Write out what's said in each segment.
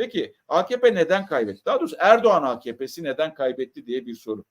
Peki AKP neden kaybetti? Daha doğrusu Erdoğan AKP'si neden kaybetti diye bir soru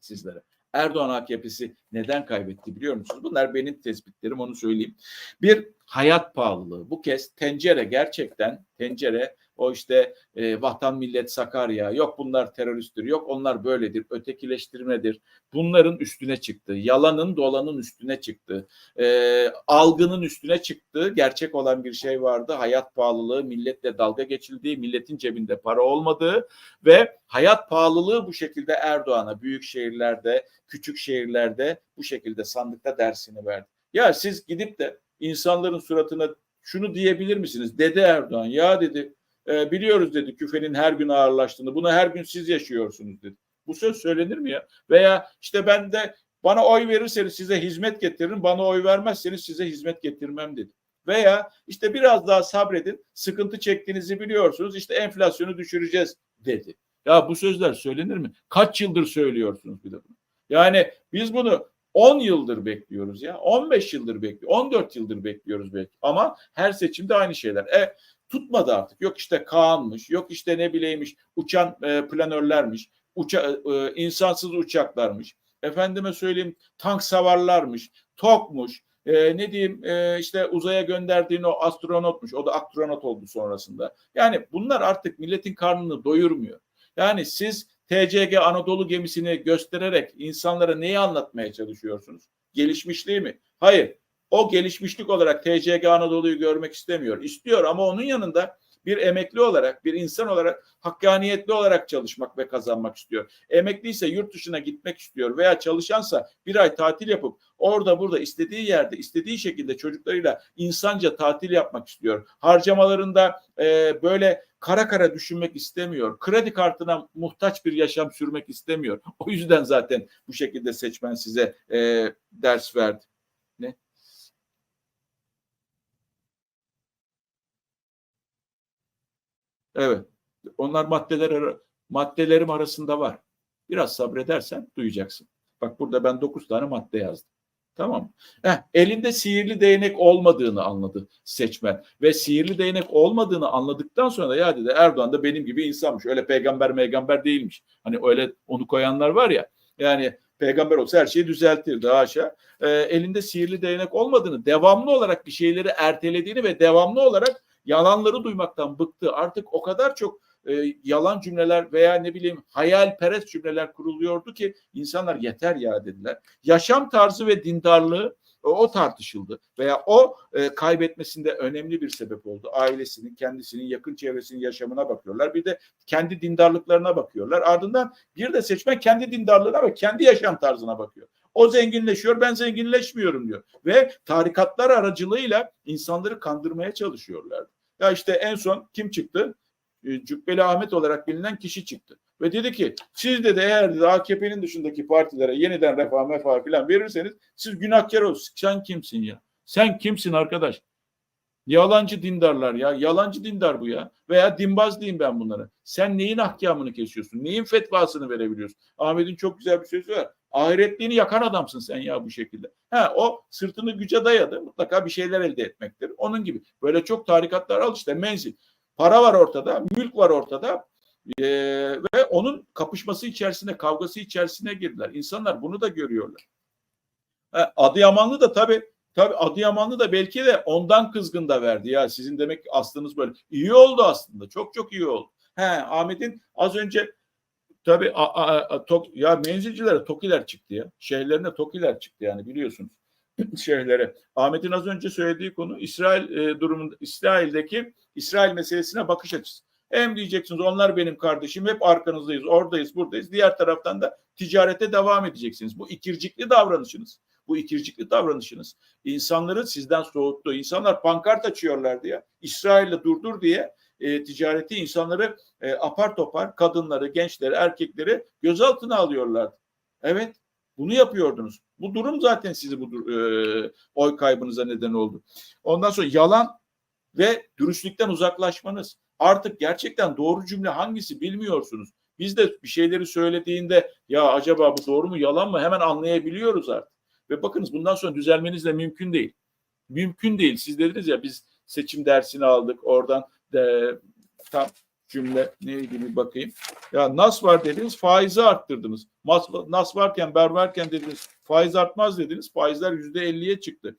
sizlere. Erdoğan AKP'si neden kaybetti biliyor musunuz? Bunlar benim tespitlerim onu söyleyeyim. Bir hayat pahalılığı. Bu kez tencere gerçekten tencere o işte e, vatan millet Sakarya yok bunlar teröristtir yok onlar böyledir ötekileştirmedir. Bunların üstüne çıktı. Yalanın dolanın üstüne çıktı. E, algının üstüne çıktı. Gerçek olan bir şey vardı. Hayat pahalılığı milletle dalga geçildiği milletin cebinde para olmadığı ve hayat pahalılığı bu şekilde Erdoğan'a büyük şehirlerde küçük şehirlerde bu şekilde sandıkta dersini verdi. Ya siz gidip de insanların suratına şunu diyebilir misiniz? Dede Erdoğan ya dedi e, biliyoruz dedi küfenin her gün ağırlaştığını. Bunu her gün siz yaşıyorsunuz dedi. Bu söz söylenir mi ya? Veya işte ben de bana oy verirseniz size hizmet getiririm. Bana oy vermezseniz size hizmet getirmem dedi. Veya işte biraz daha sabredin. Sıkıntı çektiğinizi biliyorsunuz. İşte enflasyonu düşüreceğiz dedi. Ya bu sözler söylenir mi? Kaç yıldır söylüyorsunuz bir de bunu? Yani biz bunu 10 yıldır bekliyoruz ya. 15 yıldır bekliyoruz. 14 yıldır bekliyoruz belki. Ama her seçimde aynı şeyler. E tutmadı artık. Yok işte Kaan'mış, yok işte ne bileymiş, uçan e, planörlermiş, uça, e, insansız uçaklarmış. Efendime söyleyeyim tank savarlarmış, TOK'muş, e, ne diyeyim e, işte uzaya gönderdiğin o astronotmuş. O da astronot oldu sonrasında. Yani bunlar artık milletin karnını doyurmuyor. Yani siz TCG Anadolu gemisini göstererek insanlara neyi anlatmaya çalışıyorsunuz? Gelişmişliği mi? Hayır. O gelişmişlik olarak TCG Anadolu'yu görmek istemiyor. İstiyor ama onun yanında bir emekli olarak, bir insan olarak hakkaniyetli olarak çalışmak ve kazanmak istiyor. Emekliyse yurt dışına gitmek istiyor veya çalışansa bir ay tatil yapıp orada burada istediği yerde istediği şekilde çocuklarıyla insanca tatil yapmak istiyor. Harcamalarında e, böyle kara kara düşünmek istemiyor. Kredi kartına muhtaç bir yaşam sürmek istemiyor. O yüzden zaten bu şekilde seçmen size e, ders verdi. Ne? Evet. Onlar maddeler maddelerim arasında var. Biraz sabredersen duyacaksın. Bak burada ben dokuz tane madde yazdım. Tamam Heh, elinde sihirli değnek olmadığını anladı seçmen. Ve sihirli değnek olmadığını anladıktan sonra ya dedi Erdoğan da benim gibi insanmış. Öyle peygamber peygamber değilmiş. Hani öyle onu koyanlar var ya. Yani peygamber olsa her şeyi düzeltirdi haşa. E, elinde sihirli değnek olmadığını, devamlı olarak bir şeyleri ertelediğini ve devamlı olarak yalanları duymaktan bıktı. Artık o kadar çok e, yalan cümleler veya ne bileyim hayalperest cümleler kuruluyordu ki insanlar yeter ya dediler. Yaşam tarzı ve dindarlığı o, o tartışıldı veya o e, kaybetmesinde önemli bir sebep oldu. Ailesinin, kendisinin, yakın çevresinin yaşamına bakıyorlar. Bir de kendi dindarlıklarına bakıyorlar. Ardından bir de seçmen kendi dindarlığına ve kendi yaşam tarzına bakıyor. O zenginleşiyor, ben zenginleşmiyorum diyor. Ve tarikatlar aracılığıyla insanları kandırmaya çalışıyorlar. Ya işte en son kim çıktı? E, Cübbeli Ahmet olarak bilinen kişi çıktı. Ve dedi ki siz de eğer AKP'nin dışındaki partilere yeniden refah mefah falan verirseniz siz günahkar olsun. Sen kimsin ya? Sen kimsin arkadaş? Yalancı dindarlar ya. Yalancı dindar bu ya. Veya dinbaz diyeyim ben bunlara. Sen neyin ahkamını kesiyorsun? Neyin fetvasını verebiliyorsun? Ahmet'in çok güzel bir sözü var. Ahiretliğini yakan adamsın sen ya bu şekilde. Ha o sırtını güce dayadı. Mutlaka bir şeyler elde etmektir. Onun gibi. Böyle çok tarikatlar al işte menzil. Para var ortada, mülk var ortada. Ee, ve onun kapışması içerisinde, kavgası içerisine girdiler. İnsanlar bunu da görüyorlar. Ha, Adıyamanlı da tabii Tabii Adıyamanlı da belki de ondan kızgın da verdi ya. Sizin demek aslınız böyle. İyi oldu aslında. Çok çok iyi oldu. He Ahmet'in az önce tabii tok, ya menzilcilere tokiler çıktı ya. Şehirlerine tokiler çıktı yani biliyorsunuz. şehirlere. Ahmet'in az önce söylediği konu İsrail e, durumunda İsrail'deki İsrail meselesine bakış açısı. Hem diyeceksiniz onlar benim kardeşim hep arkanızdayız, oradayız, buradayız. Diğer taraftan da ticarete devam edeceksiniz. Bu ikircikli davranışınız. Bu ikircikli davranışınız insanları sizden soğuttu. İnsanlar pankart açıyorlar diye. İsrail'le durdur diye e, ticareti insanları e, apar topar kadınları, gençleri, erkekleri gözaltına alıyorlardı. Evet bunu yapıyordunuz. Bu durum zaten sizi bu e, oy kaybınıza neden oldu. Ondan sonra yalan ve dürüstlükten uzaklaşmanız. Artık gerçekten doğru cümle hangisi bilmiyorsunuz. Biz de bir şeyleri söylediğinde ya acaba bu doğru mu yalan mı hemen anlayabiliyoruz artık. Ve bakınız bundan sonra düzelmeniz de mümkün değil. Mümkün değil. Siz dediniz ya biz seçim dersini aldık oradan de, tam cümle neydi bir bakayım. Ya nas var dediniz faizi arttırdınız. Nas, nas varken ber varken dediniz faiz artmaz dediniz. Faizler yüzde elliye çıktı.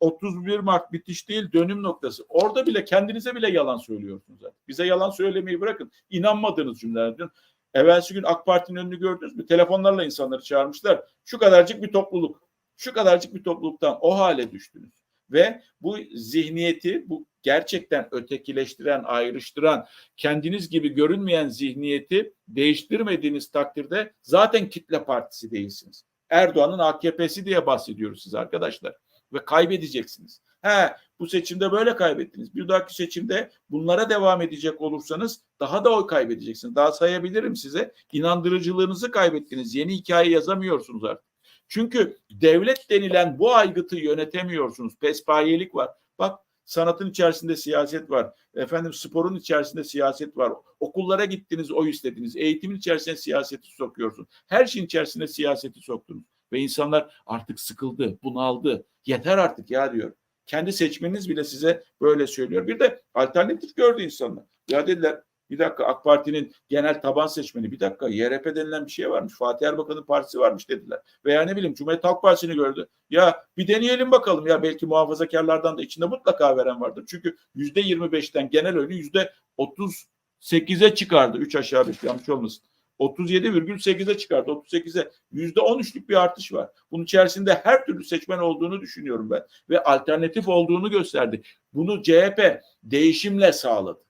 31 Mart bitiş değil dönüm noktası. Orada bile kendinize bile yalan söylüyorsunuz zaten. Bize yalan söylemeyi bırakın. İnanmadığınız cümleler. Dün, evvelsi gün AK Parti'nin önünü gördünüz mü? Telefonlarla insanları çağırmışlar. Şu kadarcık bir topluluk. Şu kadarcık bir topluluktan o hale düştünüz. Ve bu zihniyeti, bu gerçekten ötekileştiren, ayrıştıran, kendiniz gibi görünmeyen zihniyeti değiştirmediğiniz takdirde zaten kitle partisi değilsiniz. Erdoğan'ın AKP'si diye bahsediyoruz siz arkadaşlar ve kaybedeceksiniz. He, bu seçimde böyle kaybettiniz. Bir dahaki seçimde bunlara devam edecek olursanız daha da oy kaybedeceksiniz. Daha sayabilirim size. İnandırıcılığınızı kaybettiniz. Yeni hikaye yazamıyorsunuz artık. Çünkü devlet denilen bu aygıtı yönetemiyorsunuz. Pespayelik var. Bak sanatın içerisinde siyaset var. Efendim sporun içerisinde siyaset var. Okullara gittiniz, oy istediniz. Eğitimin içerisine siyaseti sokuyorsun. Her şeyin içerisine siyaseti soktunuz. Ve insanlar artık sıkıldı, bunaldı. Yeter artık ya diyor. Kendi seçmeniniz bile size böyle söylüyor. Bir de alternatif gördü insanlar. Ya dediler bir dakika AK Parti'nin genel taban seçmeni bir dakika YRP denilen bir şey varmış. Fatih Erbakan'ın partisi varmış dediler. Veya ne bileyim Cumhuriyet Halk Partisi'ni gördü. Ya bir deneyelim bakalım ya belki muhafazakarlardan da içinde mutlaka veren vardır. Çünkü yüzde 25'ten genel oyunu yüzde 38'e çıkardı. 3 aşağı 5 yanlış olmasın. 37,8'e çıkardı. 38'e %13'lük bir artış var. Bunun içerisinde her türlü seçmen olduğunu düşünüyorum ben ve alternatif olduğunu gösterdi. Bunu CHP değişimle sağladı.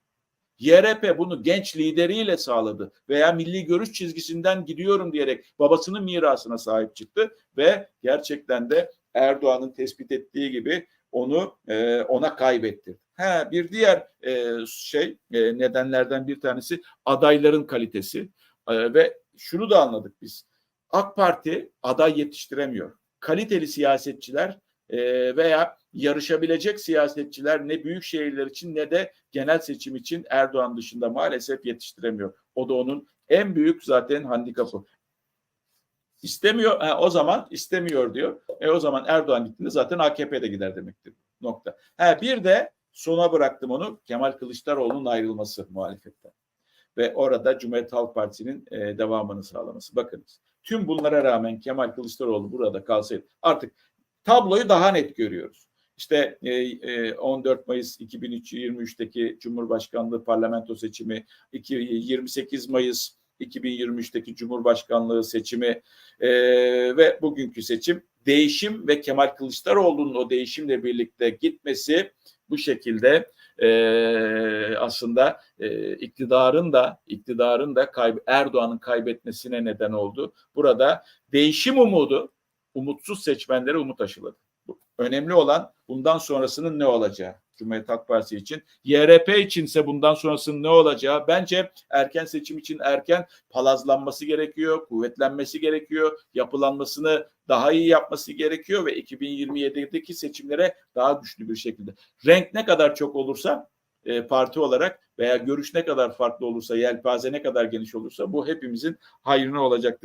YRP bunu genç lideriyle sağladı veya milli görüş çizgisinden gidiyorum diyerek babasının mirasına sahip çıktı ve gerçekten de Erdoğan'ın tespit ettiği gibi onu e, ona kaybetti. Ha bir diğer e, şey e, nedenlerden bir tanesi adayların kalitesi. Ee, ve şunu da anladık biz. AK Parti aday yetiştiremiyor. Kaliteli siyasetçiler e, veya yarışabilecek siyasetçiler ne büyük şehirler için ne de genel seçim için Erdoğan dışında maalesef yetiştiremiyor. O da onun en büyük zaten handikapı. İstemiyor, ha, o zaman istemiyor diyor. E o zaman Erdoğan gittiğinde zaten AKP de gider demektir. Nokta. Ha, bir de sona bıraktım onu Kemal Kılıçdaroğlu'nun ayrılması muhalefetten ve orada Cumhuriyet Halk Partisi'nin e, devamını sağlaması. Bakınız tüm bunlara rağmen Kemal Kılıçdaroğlu burada kalsaydı artık tabloyu daha net görüyoruz. İşte e, e, 14 Mayıs 2023'teki Cumhurbaşkanlığı parlamento seçimi, 2, 28 Mayıs 2023'teki Cumhurbaşkanlığı seçimi e, ve bugünkü seçim değişim ve Kemal Kılıçdaroğlu'nun o değişimle birlikte gitmesi bu şekilde e, aslında e, iktidarın da iktidarın da kayb Erdoğan'ın kaybetmesine neden oldu. Burada değişim umudu umutsuz seçmenlere umut aşıladı. Önemli olan bundan sonrasının ne olacağı. Cumhuriyet Halk Partisi için. YRP içinse bundan sonrasının ne olacağı bence erken seçim için erken palazlanması gerekiyor, kuvvetlenmesi gerekiyor, yapılanmasını daha iyi yapması gerekiyor ve 2027'deki seçimlere daha güçlü bir şekilde. Renk ne kadar çok olursa e, parti olarak veya görüş ne kadar farklı olursa, yelpaze ne kadar geniş olursa bu hepimizin hayrına olacaktır.